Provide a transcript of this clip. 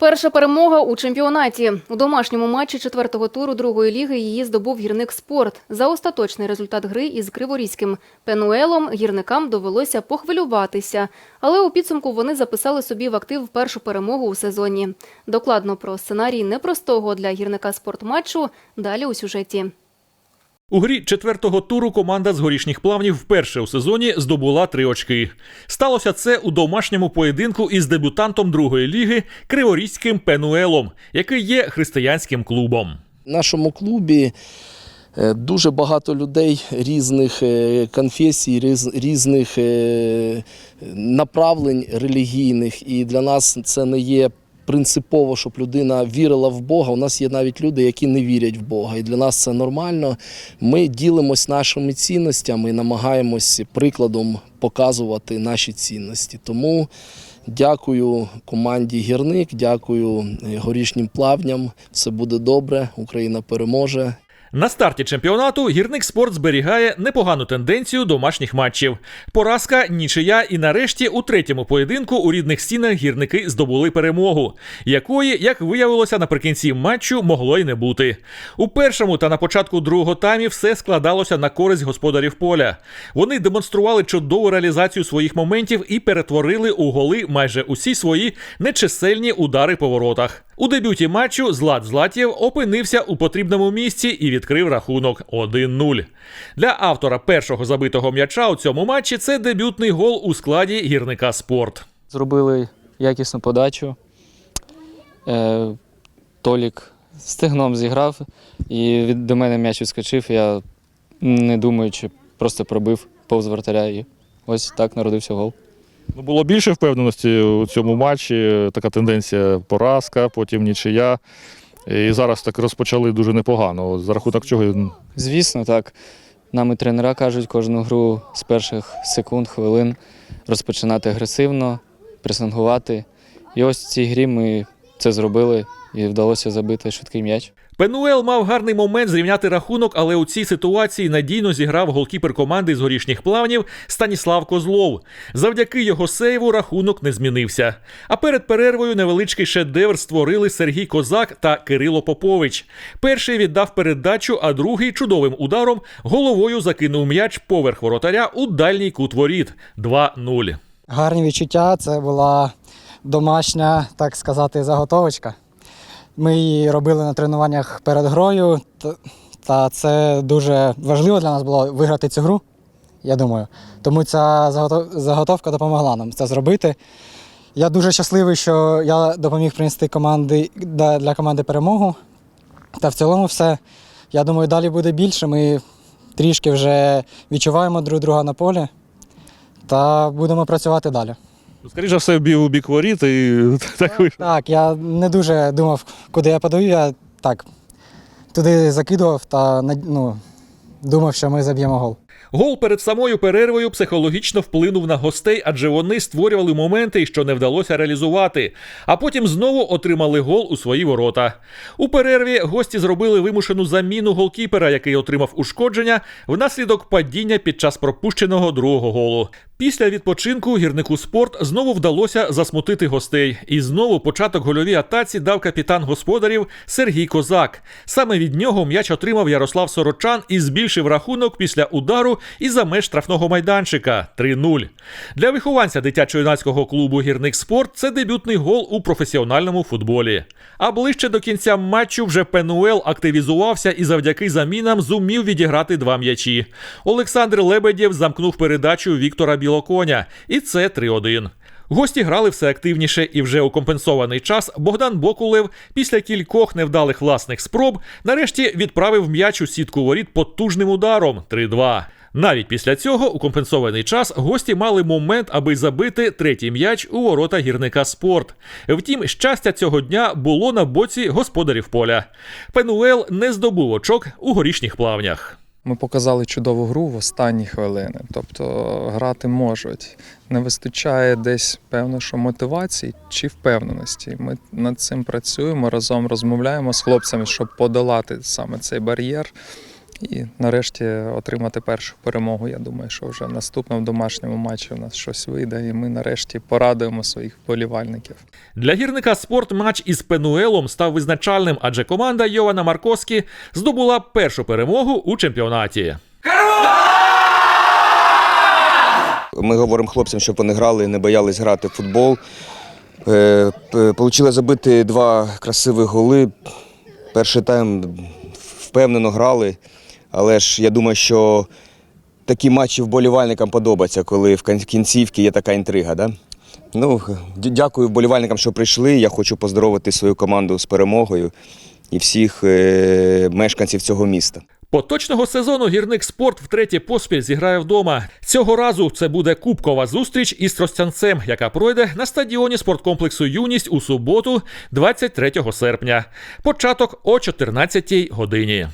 Перша перемога у чемпіонаті. У домашньому матчі четвертого туру другої ліги її здобув гірник спорт. За остаточний результат гри із Криворізьким Пенуелом гірникам довелося похвилюватися, але у підсумку вони записали собі в актив першу перемогу у сезоні. Докладно про сценарій непростого для гірника спортматчу далі у сюжеті. У грі четвертого туру команда з горішніх плавнів вперше у сезоні здобула три очки. Сталося це у домашньому поєдинку із дебютантом другої ліги Криворізьким Пенуелом, який є християнським клубом. Нашому клубі е, дуже багато людей різних е, конфесій, різних е, направлень релігійних. І для нас це не є принципово, щоб людина вірила в Бога. У нас є навіть люди, які не вірять в Бога. І для нас це нормально. Ми ділимось нашими цінностями і намагаємось прикладом показувати наші цінності. Тому Дякую команді Гірник, дякую горішнім плавням. Все буде добре, Україна переможе. На старті чемпіонату гірник спорт зберігає непогану тенденцію домашніх матчів. Поразка, нічия і нарешті у третьому поєдинку у рідних стінах гірники здобули перемогу, якої, як виявилося, наприкінці матчу могло й не бути. У першому та на початку другого таймі все складалося на користь господарів поля. Вони демонстрували чудову реалізацію своїх моментів і перетворили у голи майже усі свої нечисельні удари по воротах. У дебюті матчу Злат Златєв опинився у потрібному місці і відкрив рахунок 1-0. Для автора першого забитого м'яча у цьому матчі це дебютний гол у складі гірника спорт. Зробили якісну подачу. Е, Толік стегном зіграв і від, до мене м'яч відскочив. Я, не думаючи, просто пробив повз вратаря. І ось так народився гол. Ну, було більше впевненості у цьому матчі. Така тенденція поразка, потім нічия. І зараз так розпочали дуже непогано. За рахунок чого Звісно, так. Нам і тренера кажуть кожну гру з перших секунд, хвилин розпочинати агресивно, пресингувати. І ось в цій грі ми це зробили і вдалося забити швидкий м'яч. Пенуел мав гарний момент зрівняти рахунок, але у цій ситуації надійно зіграв голкіпер команди з горішніх плавнів Станіслав Козлов. Завдяки його сейву рахунок не змінився. А перед перервою невеличкий шедевр створили Сергій Козак та Кирило Попович. Перший віддав передачу, а другий чудовим ударом головою закинув м'яч поверх воротаря у дальній кут воріт 2-0. Гарні відчуття. Це була домашня, так сказати, заготовочка. Ми її робили на тренуваннях перед грою, та це дуже важливо для нас було виграти цю гру, я думаю. Тому ця заготовка допомогла нам це зробити. Я дуже щасливий, що я допоміг принести команди, для команди перемогу. Та в цілому все. Я думаю, далі буде більше. Ми трішки вже відчуваємо друг друга на полі та будемо працювати далі. Скоріше за все бів у бік воріт і так вийшло. Так, я не дуже думав, куди я подаю. Я так туди закидував та ну, думав, що ми заб'ємо гол. Гол перед самою перервою психологічно вплинув на гостей, адже вони створювали моменти, що не вдалося реалізувати. А потім знову отримали гол у свої ворота. У перерві гості зробили вимушену заміну голкіпера, який отримав ушкодження внаслідок падіння під час пропущеного другого голу. Після відпочинку гірнику спорт знову вдалося засмутити гостей. І знову початок гольовій атаці дав капітан господарів Сергій Козак. Саме від нього м'яч отримав Ярослав Сорочан і збільшив рахунок після удару із-за меж штрафного майданчика 3-0. Для вихованця дитячо-юнацького клубу Гірник спорт це дебютний гол у професіональному футболі. А ближче до кінця матчу вже Пенуел активізувався і завдяки замінам зумів відіграти два м'ячі. Олександр Лебедєв замкнув передачу Віктора Білоконя, і це 3-1. Гості грали все активніше, і вже у компенсований час Богдан Бокулев після кількох невдалих власних спроб нарешті відправив м'яч у сітку воріт потужним ударом 3-2. Навіть після цього у компенсований час гості мали момент, аби забити третій м'яч у ворота гірника спорт. Втім, щастя цього дня було на боці господарів поля. Пенуел не здобув очок у горішніх плавнях. Ми показали чудову гру в останні хвилини. Тобто грати можуть. Не вистачає десь певно, що мотивації чи впевненості. Ми над цим працюємо, разом розмовляємо з хлопцями, щоб подолати саме цей бар'єр. І нарешті отримати першу перемогу. Я думаю, що вже в наступному домашньому матчі у нас щось вийде, і ми нарешті порадуємо своїх вболівальників. Для гірника спорт матч із Пенуелом став визначальним, адже команда Йована Маркоскі здобула першу перемогу у чемпіонаті. Ми говоримо хлопцям, щоб вони грали, не боялись грати в футбол. Е, Получили забити два красивих голи. Перший тайм впевнено грали, але ж я думаю, що такі матчі вболівальникам подобаються, коли в кінцівці є така інтрига. Да? Ну, дякую вболівальникам, що прийшли. Я хочу поздоровити свою команду з перемогою і всіх е, мешканців цього міста. Поточного сезону гірник спорт втретє поспіль зіграє вдома. Цього разу це буде кубкова зустріч із Тростянцем, яка пройде на стадіоні спорткомплексу Юність у суботу, 23 серпня. Початок о 14 годині.